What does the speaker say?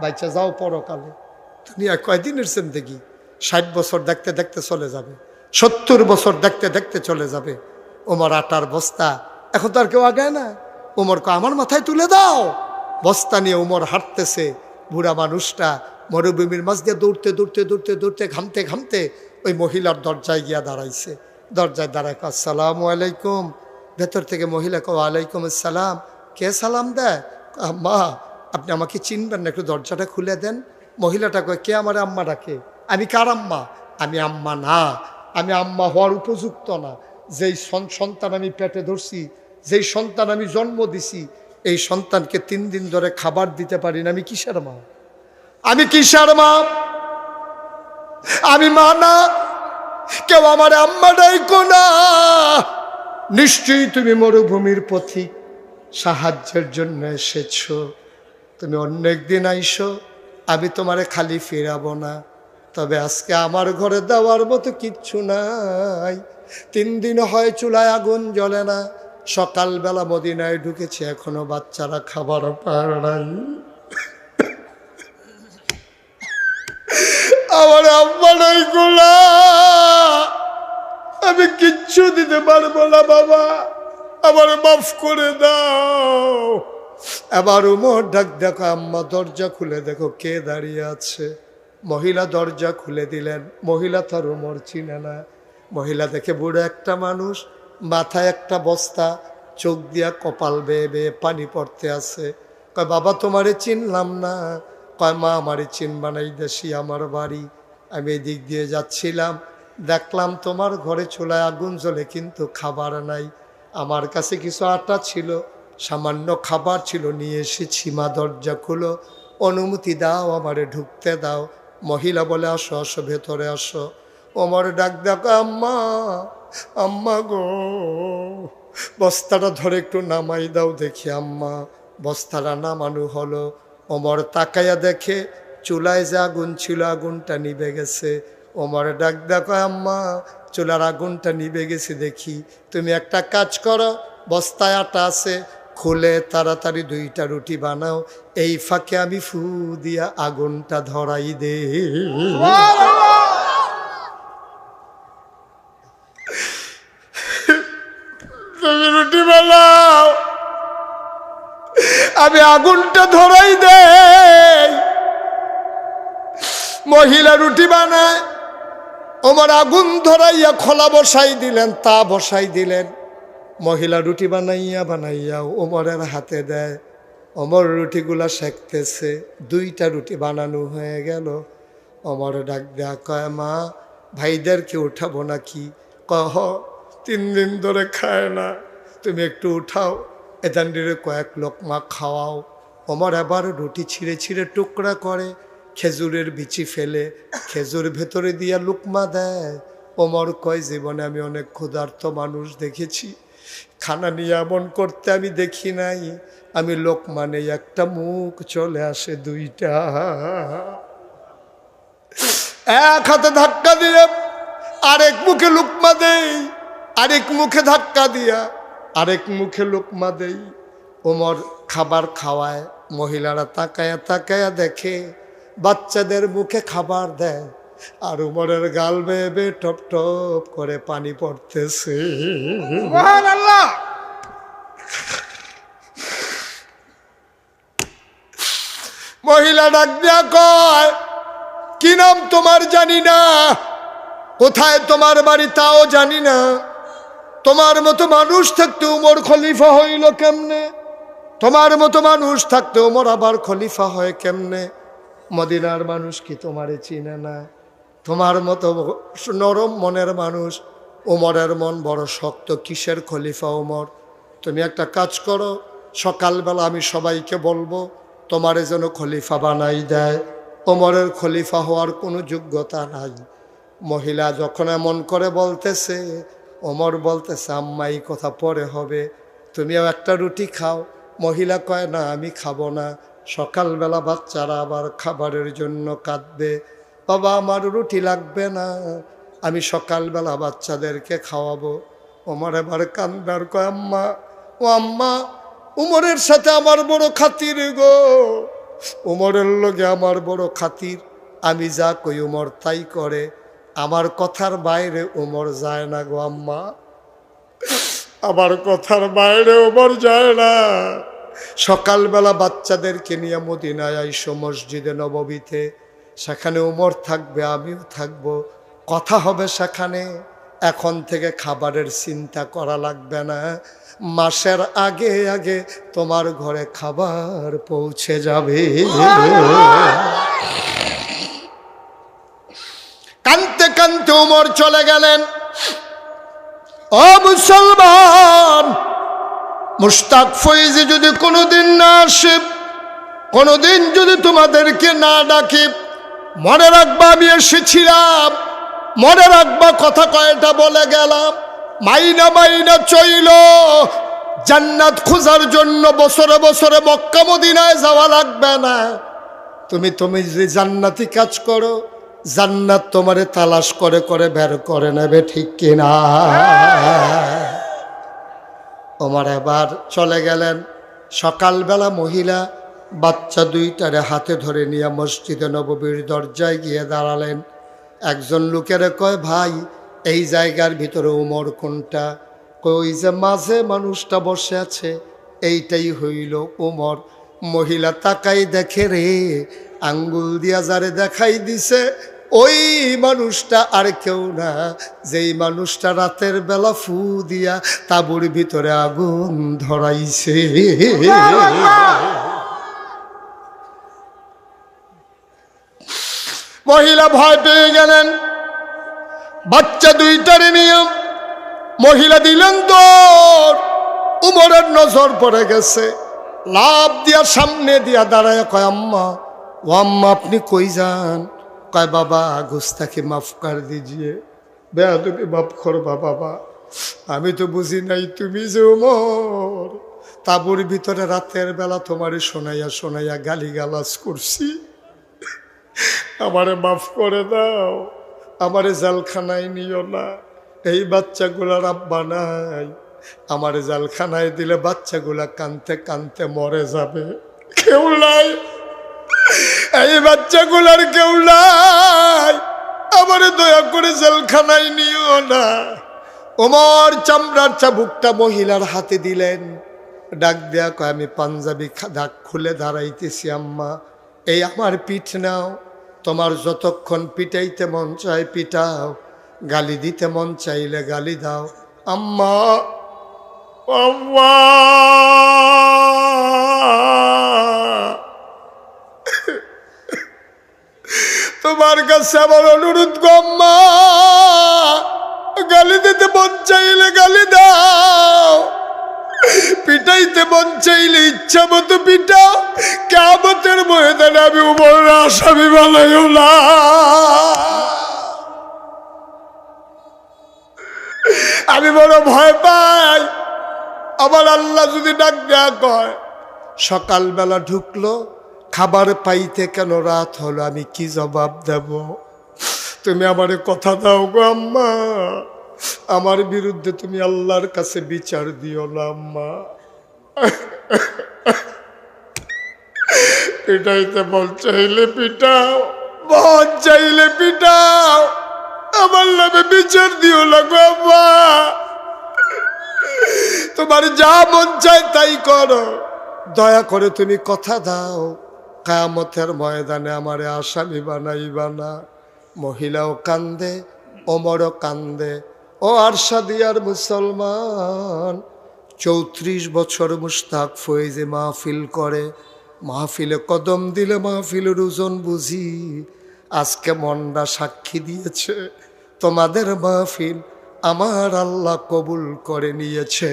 বাইচা যাও পরকালে। দুনিয়া কয়দিনের জিন্দগি? ষাট বছর দেখতে দেখতে চলে যাবে। সত্তর বছর দেখতে দেখতে চলে যাবে। ওমর আটার বস্তা এখন তো আর কেউ আগায় না। ওমরকে আমার মাথায় তুলে দাও। বস্তা নিয়ে ওমর হাঁটতেছে। বুড়া মানুষটা মরুভূমির মাঝ দিয়ে দৌড়তে দৌড়তে দৌড়তে দৌড়তে, ঘামতে ঘামতে ওই মহিলার দরজায় গিয়া দাঁড়াইছে। দরজায় দাঁড়ায় আসসালামু আলাইকুম। ভেতর থেকে মহিলা কো আলাইকুম আসসালাম। কে সালাম দেয়? মা আপনি আমাকে চিনবেন না, একটু দরজাটা খুলে দেন। মহিলাটা কয়, কে আমার আম্মা ডাকে? আমি কার আম্মা? আমি আম্মা না, আমি আম্মা হওয়ার উপযুক্ত না। যেই সন্তান আমি পেটে ধরছি, যেই সন্তান আমি জন্ম দিছি, এই সন্তানকে তিন দিন ধরে খাবার দিতে পারি না। আমি কিসের মা? আমি কিসের মা? আমি মা না, কেউ আমার আম্মা ডাইকো না। নিশ্চয়ই তুমি মরুভূমির পথিক, সাহায্যের জন্য এসেছ। তুমি অন্য একদিন আইসো, আমি তোমারে খালি ফেরাবো না। তবে আজকে আমার ঘরে দেওয়ার মতো কিচ্ছু নাই। তিন দিন হয় চুলায় আগুন জ্বলে না। সকালবেলা মদিনায় ঢুকেছে, এখনও বাচ্চারা খাবার পায় নাই। আমার আম্মা নাই গোলা। আমি কিচ্ছু দিতে পারব না, বাবা। আমার মাফ করে দাও। এবার উমর ডাক দেখো, আম্মা দরজা খুলে দেখো, কে দাঁড়িয়ে আছে? মহিলা দরজা খুলে দিলেন। মহিলা তার উমর চিনে না। মহিলা দেখে বুড়ো একটা মানুষ, মাথায় একটা বস্তা, চোখ দিয়া কপাল বেয়ে বেয়ে পানি পড়তে আছে। কয়, বাবা, তোমারে চিনলাম না। কয়, মা, আমারে চিনবা নাই দেশি আমার বাড়ি। আমি এদিক দিয়ে যাচ্ছিলাম। দেখলাম তোমার ঘরে চুলায় আগুন জ্বলে, কিন্তু খাবার নাই। আমার কাছে কিছু আটা ছিল। সামান্য খাবার ছিল, নিয়ে এসেছি। মা দরজা খুলো অনুমতি দাও, আমারে ঢুকতে দাও। মহিলা বলে, আসো আসো, ভেতরে আসো। ওমর ডাক, দেখো আম্মা আম্মা গো, বস্তাটা ধরে একটু নামাই দাও দেখি আম্মা। বস্তাটা নামানো হলো। ওমর তাকাইয়া দেখে, চুলায় যে আগুন ছিল, আগুনটা নিভে গেছে। ওমর ডাক, দেখো আম্মা, চুলার আগুনটা নিভে গেছে দেখি। তুমি একটা কাজ করো, বস্তায় আটা আছে খুলে তাড়াতাড়ি দুইটা রুটি বানাও। এই ফাঁকে আমি ফু দিয়া আগুনটা ধরাই দে রুটি বানাও। আমি আগুনটা ধরাই দে মহিলা রুটি বানায়। ওমর আগুন ধরাইয়া খোলা বসাই দিলেন, তা বসাই দিলেন। মহিলা রুটি বানাইয়া বানাইয়া ওমরের হাতে দেয়। অমর রুটিগুলা শেখতেছে দুইটা রুটি বানানো হয়ে গেল। অমর ডাক দেয়া কয়, মা, ভাইদেরকে উঠাবো নাকি? কহ, তিন দিন ধরে খায় না, তুমি একটু উঠাও। এদান্ডিরে কয়েক লোকমা খাওয়াও। অমর আবার রুটি ছিঁড়ে ছিঁড়ে টুকরা করে, খেজুরের বিচি ফেলে, খেজুর ভেতরে দিয়া লুকমা দেয়। ওমর কয়, জীবনে আমি অনেক ক্ষুধার্ত মানুষ দেখেছি। খানা নিয়ে এমন করতে আমি দেখি নাই। আমি লোক মানে একটা মুখ চলে আসে দুইটা। এক হাতে ধাক্কা দিয়ে আরেক মুখে লুকমা দেই, আরেক মুখে ধাক্কা দিয়া আরেক মুখে লুকমা দেই। ওমর খাবার খাওয়ায়, মহিলারা তাকায়া তাকায়া দেখে, বাচ্চাদের মুখে খাবার দেয়। আর উমরের গাল বেয়ে টপ টপ করে পানি পড়তেছে। মহিলা ডাক দিয়া কয় কি নাম তোমার জানি না? কোথায় তোমার বাড়ি তাও জানি না। তোমার মতো মানুষ থাকতে উমর খলিফা হইল কেমনে? তোমার মতো মানুষ থাকতে উমর আবার খলিফা হয় কেমনে? মদিনার মানুষ কি তোমারে চিনে না? তোমার মতো নরম মনের মানুষ ওমরের মন বড় শক্ত, কিসের খলিফা ওমর তুমি একটা কাজ করো, সকালবেলা আমি সবাইকে বলব, তোমারে যেন খলিফা বানাই দেয়। ওমরের খলিফা হওয়ার কোনো যোগ্যতা নাই। মহিলা যখন এমন করে বলতেছে ওমর বলতেছে, আম্মা, এই কথা পরে হবে। তুমিও একটা রুটি খাও। মহিলা কয়, না, আমি খাব না। সকালবেলা বাচ্চারা আবার খাবারের জন্য কাঁদবে। বাবা আমার রুটি লাগবে না। আমি সকালবেলা বাচ্চাদেরকে খাওয়াবো। ওমর এবার কান্দার কয় আম্মা, ও আম্মা, উমরের সাথে আমার বড় খাতির গো। উমরের লগে আমার বড় খাতির, আমি যা কই উমর তাই করে। আমার কথার বাইরে উমর যায় না গো আম্মা। আমার কথার বাইরে ওমর যায় না। সকালবেলা বাচ্চাদেরকে নিয়ে মদিনায় আইসো মসজিদে নববীতে। সেখানে উমর থাকবে, আমিও থাকব। কথা হবে সেখানে। এখন থেকে খাবারের চিন্তা করা লাগবে না। মাসের আগে আগে তোমার ঘরে খাবার পৌঁছে যাবে। কানতে কানতে উমর চলে গেলেন। ও মুসলমান মুস্তাক ফৈজি যদি কোনোদিন না আসে, কোনোদিন যদি তোমাদেরকে না ডাকি মনে রাখবা, আমি এসেছিলাম। মনে রাখবা, কথা কয়টা বলে গেলাম। মাইনা মাইনা চইল। জান্নাত খোঁজার জন্য বছরে বছরে মক্কা মদিনায় যাওয়া লাগবে না। তুমি তুমি যদি জান্নাতি কাজ করো, জান্নাত তোমারে তালাশ করে করে, বের করে নেবে, ঠিক কিনা? ওমর এবার চলে গেলেন। সকালবেলা মহিলা বাচ্চা দুইটারে হাতে ধরে নিয়ে মসজিদে নববীর দরজায় গিয়ে দাঁড়ালেন। একজন লোকেরে কয়, ভাই, এই জায়গার ভিতরে উমর কোনটা? কই যে মাঝে মানুষটা বসে আছে, এইটাই হইল উমর। মহিলা তাকাই দেখে রে, আঙ্গুল দিয়া যারে দেখাই দিছে, ওই মানুষটা আর কেউ না। যেই মানুষটা রাতের বেলা ফু দিয়া তাবুর ভিতরে আগুন ধরাইছে। মহিলা ভয় পেয়ে গেলেন। বাচ্চা দুইটারে নিয়ে মহিলা দিলেন দৌড়, উমরের নজর পড়ে গেছে। লাভ দিয়া সামনে দিয়া দাঁড়ায় কয়, আম্মা, ও আম্মা, আপনি কই যান? কয়, বাবা, গুস্তাকে মাফ কর দিজিয়ে। বেয়া তুমি মাফ করবা বাবা আমি তো বুঝি নাই তুমি যে উমর। তাবুর ভিতরে রাতের বেলা তোমারে শোনাইয়া শোনাইয়া গালি গালাজ করছি। আমারে মাফ করে দাও, আমারে জালখানায় নিও না। এই বাচ্চাগুলার আব্বা নাই। আমারে জালখানায় দিলে বাচ্চাগুলা কানতে কানতে মরে যাবে। কেউ নাই। এই বাচ্চাগুলার কেউ নাই। আমারে দয়া করে জেলখানায় নিও না। ওমর চামড়ার চাবুকটা মহিলার হাতে দিলেন। ডাক দেয়া কয়, আমি পাঞ্জাবি ডাক খুলে দাঁড়াইতেছি আম্মা। এই আমার পিঠ নাও। তোমার যতক্ষণ পিটাইতে মন চায় পিটাও গালি দিতে মন চাইলে গালি দাও। আম্মা! আম্মা! তোমার কাছে আমার অনুরোধ গম্মা গালি দিতে মন চাইলে গালি দাও। পিটাইতে মন চাইলে ইচ্ছা মতো পিটাও কেমতের ময়দানে আমি উমর আসামি বানাইও না। আমি বড় ভয় পাই। আমার আল্লাহ যদি ডাক দেয়া কয়, সকালবেলা ঢুকলো, খাবার পাইতে কেন রাত হলো, আমি কি জবাব দেব? তুমি আমারে কথা দাও গো আম্মা। আমার বিরুদ্ধে তুমি আল্লাহর কাছে বিচার দিও না, আম্মা। পিটাইতে বল চাইলে পিটাও, মন চাইলে পিটাও। আমার নামে বিচার দিও না গো, আম্মা। তোমার যা মন চায় তাই করো। দয়া করে তুমি কথা দাও, কায়ামতের ময়দানে আমারে আসামি বানাইবা না। মহিলাও কান্দে, ওমরও কান্দে ও আরশাদিয়ার মুসলমান, চৌত্রিশ বছর মুস্তাক ফয়েজে মাহফিল করে। মাহফিলে কদম দিলে মাহফিলের ওজন বুঝি, আজকে মনটা সাক্ষী দিয়েছে, তোমাদের মাহফিল আমার আল্লাহ কবুল করে নিয়েছে।